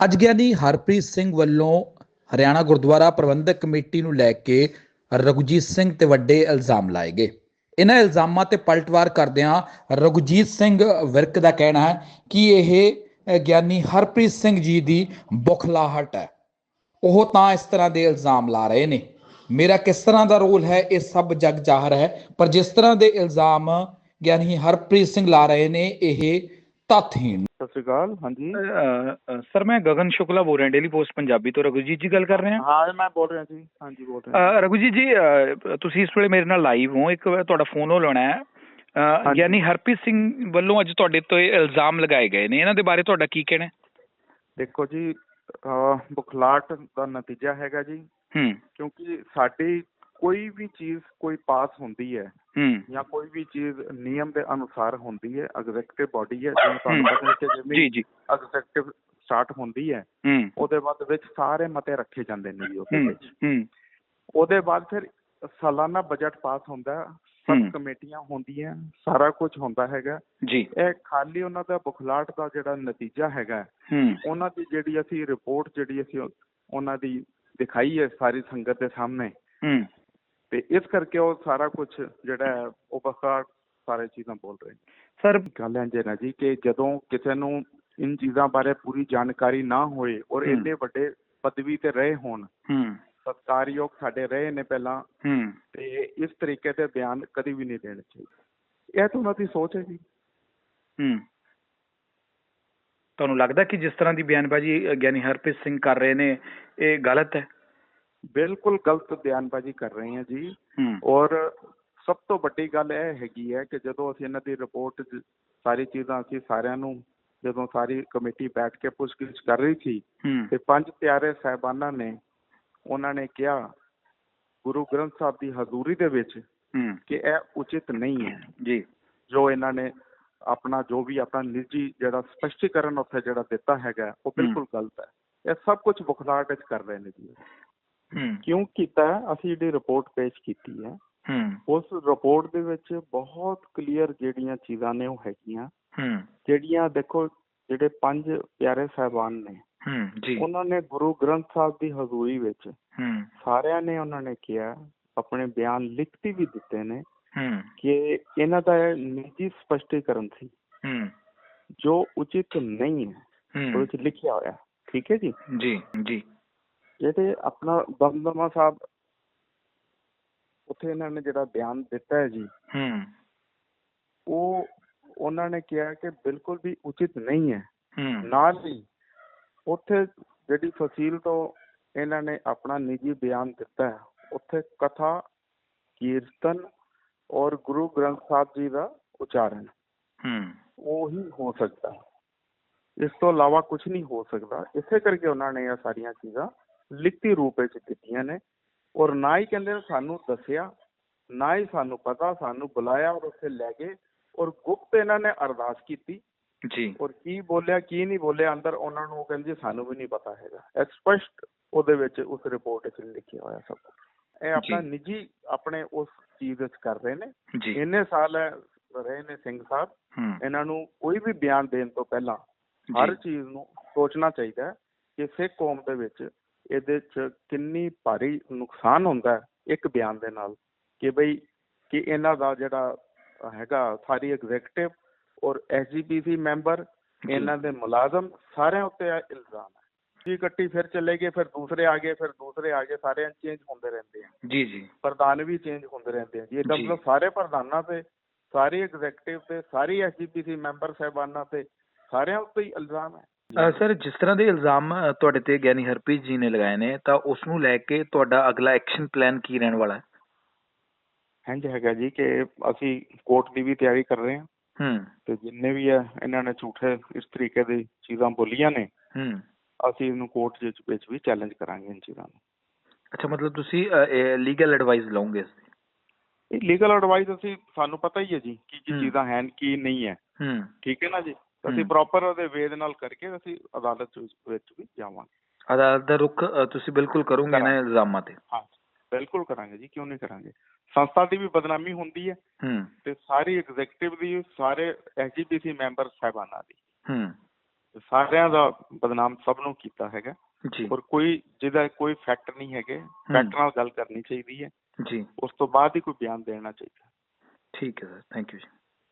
ਅੱਜ ਗਿਆਨੀ ਹਰਪ੍ਰੀਤ ਸਿੰਘ ਵੱਲੋਂ ਹਰਿਆਣਾ ਗੁਰਦੁਆਰਾ ਪ੍ਰਬੰਧਕ ਕਮੇਟੀ ਨੂੰ ਲੈ ਕੇ ਰਘੁਜੀਤ ਸਿੰਘ ਤੇ ਵੱਡੇ ਇਲਜ਼ਾਮ ਲਾਏ ਗਏ। ਇਹਨਾਂ ਇਲਜ਼ਾਮਾਂ ਤੇ ਪਲਟਵਾਰ ਕਰਦਿਆਂ ਰਘੁਜੀਤ ਸਿੰਘ ਵਿਰਕ ਦਾ ਕਹਿਣਾ ਹੈ ਕਿ ਇਹ ਗਿਆਨੀ ਹਰਪ੍ਰੀਤ ਸਿੰਘ ਜੀ ਦੀ ਬੁਖਲਾਹਟ ਹੈ। ਉਹ ਤਾਂ ਇਸ ਤਰ੍ਹਾਂ ਦੇ ਇਲਜ਼ਾਮ ਲਾ ਰਹੇ ਨੇ। ਮੇਰਾ ਕਿਸ ਤਰ੍ਹਾਂ ਦਾ ਰੋਲ ਹੈ, ਇਹ ਸਭ ਜਗ ਜ਼ਾਹਰ ਹੈ, ਪਰ ਜਿਸ ਤਰ੍ਹਾਂ ਦੇ ਇਲਜ਼ਾਮ ਗਿਆਨੀ ਹਰਪ੍ਰੀਤ ਸਿੰਘ ਲਾ ਰਹੇ ਨੇ, ਇਹ ਤੱਥਹੀਣ ਸਤਿ ਸ਼੍ਰੀ ਅਕਾਲ ਹਾਂਜੀ। ਸਰ ਮੈਂ ਗਗਨ ਸ਼ੁਕਲਾ ਬੋਲ ਰਿਹਾ ਡੇਲੀ ਪੋਸਟ ਪੰਜਾਬੀ ਤੋਂ। ਰਘੁਜੀਤ ਜੀ ਗੱਲ ਕਰ ਰਹੇ ਹਾਂ ਹਾਂ ਮੈਂ ਬੋਲ ਰਿਹਾ ਜੀ ਹਾਂਜੀ ਬੋਲ ਰਿਹਾ ਰਘੁਜੀਤ ਜੀ ਤੁਸੀਂ ਇਸ ਵੇਲੇ ਮੇਰੇ ਨਾਲ ਲਾਈਵ ਹੋ। ਇੱਕ ਤੁਹਾਡਾ ਫੋਨ ਹੋ। ਲੈਣਾ ਹੈ। ਯਾਨੀ ਹਰਪ੍ਰੀਤ ਸਿੰਘ ਵੱਲੋਂ ਅੱਜ ਤੁਹਾਡੇ ਤੋਂ ਇਲਜ਼ਾਮ ਲਗਾਏ ਗਏ ਨੇ। ਇਹਨਾਂ ਦੇ ਬਾਰੇ ਤੁਹਾਡਾ ਕੀ ਕਹਿਣਾ ਦੇਖੋ ਜੀ ਅਹ, ਬੁਖਲਾਹਟ ਦਾ ਨਤੀਜਾ ਹੈਗਾ ਜੀ। ਹੂੰ। ਕਿਉਂਕਿ ਸਾਡੀ ਕੋਈ ਵੀ ਚੀਜ਼ ਕੋਈ ਪਾਸ ਹੁੰਦੀ ਹੈ ਹੂੰ। ਜਾਂ ਕੋਈ ਵੀ ਚੀਜ਼ ਨਿਯਮ ਦੇ ਅਨੁਸਾਰ ਹੁੰਦੀ ਹੈ ਐਗਜ਼ੈਕਟਿਵ ਬਾਡੀ ਹੈ ਜਿਵੇਂ ਤੁਹਾਨੂੰ। ਪਤਾ ਹੈ ਕਿ ਜਿਵੇਂ ਜੀ ਐਗਜ਼ੈਕਟਿਵ ਸਟਾਰਟ ਹੁੰਦੀ ਹੈ ਉਹਦੇ ਬਾਅਦ ਵਿੱਚ ਸਾਰੇ ਮਤੇ ਰੱਖੇ ਜਾਂਦੇ ਨੇ ਜੀ ਉਹਦੇ ਵਿੱਚ। ਹੂੰ। ਉਹਦੇ ਬਾਅਦ ਫਿਰ ਸਾਲਾਨਾ ਬਜਟ ਪਾਸ ਹੁੰਦਾ ਸਭ। ਕਮੇਟੀਆਂ ਹੁੰਦੀਆਂ ਸਾਰਾ ਕੁਝ ਹੁੰਦਾ ਹੈਗਾ। ਜੀ। ਇਹ ਖਾਲੀ ਉਹਨਾਂ ਦਾ ਬੁਖਲਾਹਟ ਦਾ ਜਿਹੜਾ ਨਤੀਜਾ ਹੈਗਾ ਹੂੰ। ਉਹਨਾਂ ਦੀ ਜਿਹੜੀ ਅਸੀਂ ਰਿਪੋਰਟ ਜਿਹੜੀ ਅਸੀਂ ਉਹ- ਉਹਨਾਂ ਦੀ ਦਿਖਾਈ ਹੈ ਸਾਰੀ ਸੰਗਤ ਦੇ ਸਾਹਮਣੇ ਹੂੰ। ਤੇ ਇਸ ਕਰਕੇ ਉਹ ਸਾਰਾ ਕੁਝ ਜਿਹੜਾ ਉਹ ਬਖਾਰ ਸਾਰੇ ਚੀਜ਼ਾਂ ਬੋਲ ਰਹੇ ਸਰ ਗੱਲ ਹੈ ਨਾ ਜੀ ਕਿ ਜਦੋਂ ਕਿਸੇ ਨੂੰ ਇਨ ਚੀਜ਼ਾਂ ਬਾਰੇ ਪੂਰੀ ਜਾਣਕਾਰੀ ਨਾ ਹੋਏ ਔਰ। ਇੰਨੇ ਵੱਡੇ ਪਦਵੀ ਤੇ ਰਹੇ ਹੋਣ ਹੂੰ। ਸਤਕਾਰਯੋਗ ਸਾਡੇ ਰਹੇ ਨੇ ਪਹਿਲਾਂ ਹੂੰ। ਤੇ ਇਸ ਤਰੀਕੇ ਦੇ ਬਿਆਨ ਕਦੀ ਵੀ ਨਹੀਂ ਦੇਣੇ ਚਾਹੀਦੇ। ਇਹ ਤਾਂ ਉਹਨਾਂ ਦੀ ਸੋਚ ਹੈ ਜੀ। ਹੂੰ। ਤੁਹਾਨੂੰ ਲੱਗਦਾ ਕਿ ਜਿਸ ਤਰ੍ਹਾਂ ਦੀ ਬਿਆਨਬਾਜ਼ੀ ਗਿਆਨੀ ਹਰਪ੍ਰੀਤ ਸਿੰਘ ਕਰ ਰਹੇ ਨੇ ਇਹ ਗਲਤ ਹੈ? ਬਿਲਕੁਲ ਗਲਤ ਬਿਆਨਬਾਜ਼ੀ ਕਰ ਰਹੇ ਹਾਂ ਜੀ। ਔਰ ਸਭ ਤੋਂ ਵੱਡੀ ਗੱਲ ਇਹ ਹੈਗੀ ਹੈ ਕਿ ਜਦੋਂ ਅਸੀਂ ਇਹਨਾਂ ਦੀ ਰਿਪੋਰਟ ਸਾਰੀ ਚੀਜ਼ਾਂ ਅਸੀਂ ਸਾਰਿਆਂ ਨੂੰ ਜਦੋਂ ਸਾਰੀ ਕਮੇਟੀ ਬੈਠ ਕੇ ਪੁੱਛਗਿੱਛ ਕਰ ਰਹੀ ਸੀ ਤੇ ਪੰਜ ਪਿਆਰੇ ਸਾਹਿਬਾਨਾਂ ਨੇ ਉਹਨਾਂ ਨੇ ਕਿਹਾ ਗੁਰੂ ਗ੍ਰੰਥ ਸਾਹਿਬ ਦੀ ਹਜ਼ੂਰੀ ਦੇ ਵਿੱਚ ਕਿ ਇਹ ਉਚਿਤ ਨਹੀਂ ਹੈ। ਜੀ। ਜੋ ਇਹਨਾਂ ਨੇ ਆਪਣਾ ਜੋ ਵੀ ਆਪਣਾ ਨਿੱਜੀ ਜਿਹੜਾ ਸਪਸ਼ਟੀਕਰਨ ਉੱਥੇ ਜਿਹੜਾ ਦਿੱਤਾ ਹੈਗਾ ਉਹ ਬਿਲਕੁਲ ਗਲਤ ਹੈ। ਇਹ ਸਭ ਕੁਝ ਬੁਖਲਾਹਟ ਵਿੱਚ ਕਰ ਰਹੇ ਨੇ ਜੀ। ਕਿਉਂ ਕੀਤਾ? ਅਸੀਂ ਜਿਹੜੀ ਰਿਪੋਰਟ ਪੇਸ਼ ਕੀਤੀ ਹੈ ਉਸ ਰਿਪੋਰਟ ਦੇ ਵਿੱਚ ਬਹੁਤ ਕਲੀਅਰ ਜਿਹੜੀਆਂ ਚੀਜ਼ਾਂ ਨੇ ਉਹ ਹੈਗੀਆਂ। ਜਿਹੜੀਆਂ ਦੇਖੋ ਜਿਹੜੇ ਪੰਜ ਪਿਆਰੇ ਸਾਹਿਬਾਨ ਨੇ ਜੀ। ਉਹਨਾਂ ਨੇ ਗੁਰੂ ਗ੍ਰੰਥ ਸਾਹਿਬ ਦੀ ਹਜ਼ੂਰੀ ਵਿੱਚ ਸਾਰਿਆਂ ਨੇ ਉਹਨਾਂ ਨੇ ਕਿਹਾ ਆਪਣੇ ਬਿਆਨ ਲਿਖਤੀ ਵੀ ਦਿੱਤੇ ਨੇ ਕਿ ਇਹਨਾਂ ਦਾ ਨਿੱਜੀ ਸਪਸ਼ਟੀਕਰਨ ਸੀ। ਜੋ ਉਚਿਤ ਨਹੀਂ ਹੈ ਉਹਦੇ ਹੂੰ ਵਿੱਚ ਲਿਖਿਆ ਹੋਇਆ। ਠੀਕ ਹੈ ਜੀ? ਜੀ ਜੀ। ਜਿਹੜੇ ਆਪਣਾ ਦਮਦਮਾ ਸਾਹਿਬ ਉੱਥੇ ਇਹਨਾਂ ਨੇ ਜਿਹੜਾ ਬਿਆਨ ਦਿੱਤਾ ਹੈ ਜੀ ਹੂੰ। ਉਹ ਉਹਨਾਂ ਨੇ ਕਿਹਾ ਕਿ ਬਿਲਕੁਲ ਵੀ ਉਚਿਤ ਨਹੀਂ ਹੈ। ਨਾਲ ਹੀ ਉੱਥੇ ਜਿਹੜੀ ਫਸੀਲ ਤੋਂ ਇਹਨਾਂ ਨੇ ਆਪਣਾ ਨਿੱਜੀ ਬਿਆਨ ਦਿੱਤਾ ਹੈ ਉੱਥੇ ਕਥਾ ਕੀਰਤਨ ਔਰ ਗੁਰੂ ਗ੍ਰੰਥ ਸਾਹਿਬ ਜੀ ਦਾ ਉਚਾਰਨ। ਹੂੰ। ਉਹੀ ਹੋ ਸਕਦਾ। ਇਸ ਤੋਂ ਇਲਾਵਾ ਕੁਝ ਨਹੀਂ ਹੋ ਸਕਦਾ। ਇਸੇ ਕਰਕੇ ਉਹਨਾਂ ਨੇ ਇਹ ਸਾਰੀਆਂ ਚੀਜ਼ਾਂ ਲਿਖਤੀ ਰੂਪ ਵਿੱਚ ਦਿੱਤੀਆਂ ਨੇ ਔਰ ਨਾ ਹੀ ਕਹਿੰਦੇ ਨੇ ਸਾਨੂੰ ਦੱਸਿਆ ਨਾ ਹੀ ਸਾਨੂੰ ਪਤਾ ਸਾਨੂੰ ਬੁਲਾਇਆ ਔਰ ਉੱਥੇ ਲੈ ਗਏ ਔਰ ਗੁਪਤ ਇਹਨਾਂ ਨੇ ਅਰਦਾਸ ਕੀਤੀ। ਜੀ। ਔਰ ਕੀ ਬੋਲਿਆ ਕੀ ਨਹੀਂ ਬੋਲਿਆ ਅੰਦਰ ਉਹਨਾਂ ਨੂੰ ਕਹਿੰਦੇ ਸਾਨੂੰ ਵੀ ਨਹੀਂ ਪਤਾ ਹੈਗਾ। ਇਹ ਸਪਸ਼ਟ ਉਹਦੇ ਵਿੱਚ ਉਸ ਰਿਪੋਰਟ ਵਿੱਚ ਲਿਖਿਆ ਹੋਇਆ ਸਭ ਕੁਛ। ਇਹ ਆਪਣਾ। ਨਿੱਜੀ ਆਪਣੇ ਉਸ ਚੀਜ਼ ਵਿੱਚ ਕਰ ਰਹੇ ਨੇ। ਇੰਨੇ ਸਾਲ ਰਹੇ ਨੇ ਸਿੰਘ ਸਾਹਿਬ। ਇਹਨਾਂ ਨੂੰ ਕੋਈ ਵੀ ਬਿਆਨ ਦੇਣ ਤੋਂ ਪਹਿਲਾਂ ਹਰ ਚੀਜ਼ ਨੂੰ ਸੋਚਣਾ ਚਾਹੀਦਾ ਕਿ ਸਿੱਖ ਕੌਮ ਦੇ ਵਿੱਚ ਇਹਦੇ ਚ ਕਿੰਨੀ ਭਾਰੀ ਨੁਕਸਾਨ ਹੁੰਦਾ ਇੱਕ ਬਿਆਨ ਦੇ ਨਾਲ ਕਿ ਬਈ ਕਿ ਇਹਨਾਂ ਦਾ ਜਿਹੜਾ ਹੈਗਾ ਸਾਰੀ ਐਗਜ਼ੈਕਟਿਵ ਔਰ ਐਸਜੀਪੀਸੀ ਮੈਂਬਰ। ਇਹਨਾਂ ਦੇ ਮੁਲਾਜ਼ਮ ਸਾਰਿਆਂ ਉੱਤੇ ਇਲਜ਼ਾਮ ਹੈ। ਜੀ ਕੱਟੀ ਫਿਰ ਚਲੇ ਗਏ ਫਿਰ ਦੂਸਰੇ ਆ ਗਏ ਫਿਰ ਦੂਸਰੇ ਆ ਗਏ ਸਾਰੇ ਚੇਂਜ ਹੁੰਦੇ ਰਹਿੰਦੇ ਆ। ਜੀ ਜੀ। ਪ੍ਰਧਾਨ ਵੀ ਚੇਂਜ ਹੁੰਦੇ ਰਹਿੰਦੇ ਆ। ਜੀ ਇਹਦਾ। ਮਤਲਬ ਸਾਰੇ ਪ੍ਰਧਾਨਾਂ ਤੇ ਸਾਰੇ ਐਗਜ਼ੈਕਟਿਵ ਤੇ ਸਾਰੀ ਐਸਜੀਪੀਸੀ ਮੈਂਬਰ ਸਾਹਿਬਾਨਾਂ ਤੇ ਸਾਰਿਆਂ ਉੱਤੇ ਹੀ ਇਲਜ਼ਾਮ ਹੈ। ਸਰ ਜਿਸ ਤਰ੍ਹਾਂ ਦੇ ਇਲਜ਼ਾਮ ਤੁਹਾਡੇ ਤੇ ਗਿਆਨੀ ਹਰਪ੍ਰੀਤ ਜੀ ਨੇ ਲਗਾਏ ਨੇ ਤਾਂ ਉਸ ਨੂੰ ਲੈ ਕੇ ਤੁਹਾਡਾ ਅਗਲਾ ਐਕਸ਼ਨ ਪਲਾਨ ਕੀ ਰਹਿਣ ਵਾਲਾ ਹੈ? ਇੰਝ ਹੈਗਾ ਜੀ ਕਿ ਅਸੀਂ ਕੋਰਟ ਦੀ ਵੀ ਤਿਆਰੀ ਕਰ ਰਹੇ ਹਾਂ। ਹੂੰ। ਤੇ ਜਿੰਨੇ ਵੀ ਹੈ ਇਹਨਾਂ ਨੇ ਝੂਠੇ ਇਸ ਤਰੀਕੇ ਦੀ ਚੀਜ਼ਾਂ ਬੋਲੀਆਂ ਨੇ ਹੂੰ। ਅਸੀਂ ਇਹਨੂੰ ਕੋਰਟ ਦੇ ਵਿੱਚ ਵੀ ਚੈਲੰਜ ਕਰਾਂਗੇ ਇਨ ਚੀਜ਼ਾਂ ਨੂੰ। ਅੱਛਾ ਮਤਲਬ ਤੁਸੀਂ ਲੀਗਲ ਐਡਵਾਈਸ ਲਓਗੇ ਇਸ ਦੀ ਇਹ ਲੀਗਲ ਐਡਵਾਈਸ ਅਸੀਂ ਸਾਨੂੰ ਪਤਾ ਹੀ ਹੈ ਜੀ ਕੀ ਕੀ। ਚੀਜ਼ਾਂ ਹਨ ਕੀ ਨਹੀਂ ਹੈ। ਹੂੰ। ਠੀਕ ਹੈ ਨਾ ਜੀ? ਅਸੀਂ। ਪ੍ਰੋਪਰ ਉਹਦੇ ਵੇਦ ਨਾਲ ਕਰਕੇ ਅਸੀਂ ਅਦਾਲਤ ਵਿੱਚ ਵੀ ਜਾਵਾਂਗੇ। ਅਦਾਲਤ ਦਾ ਰੁਖ ਤੁਸੀਂ ਬਿਲਕੁਲ ਕਰੋਗੇ ਇਹਨਾਂ ਇਲਜ਼ਾਮਾਂ ਤੇ। ਹਾਂ ਬਿਲਕੁਲ ਕਰਾਂਗੇ ਜੀ ਕਿਉਂ ਨਹੀਂ ਕਰਾਂਗੇ? ਸੰਸਥਾ ਦੀ ਵੀ ਬਦਨਾਮੀ ਹੁੰਦੀ ਹੈ ਹੂੰ। ਤੇ ਸਾਰੀ ਐਗਜ਼ੈਕਟਿਵ ਦੀ ਸਾਰੇ ਐਸਜੀਪੀਸੀ ਮੈਂਬਰ ਸਾਹਿਬਾਨਾਂ ਦੀ। ਹੂੰ। ਸਾਰਿਆਂ ਦਾ ਬਦਨਾਮ ਸਭ ਨੂੰ ਕੀਤਾ ਹੈਗਾ। ਜੀ। ਔਰ ਕੋਈ ਜਿਹਦਾ ਕੋਈ ਫੈਕਟ ਨਹੀਂ ਹੈਗੇ ਫੈਕਟ ਨਾਲ ਗੱਲ ਕਰਨੀ ਚਾਹੀਦੀ ਹੈ। ਜੀ। ਉਸ ਤੋਂ ਬਾਅਦ ਹੀ ਕੋਈ ਬਿਆਨ ਦੇਣਾ ਚਾਹੀਦਾ। ਠੀਕ ਹੈ ਸਰ ਥੈਂਕ ਯੂ ਜੀ।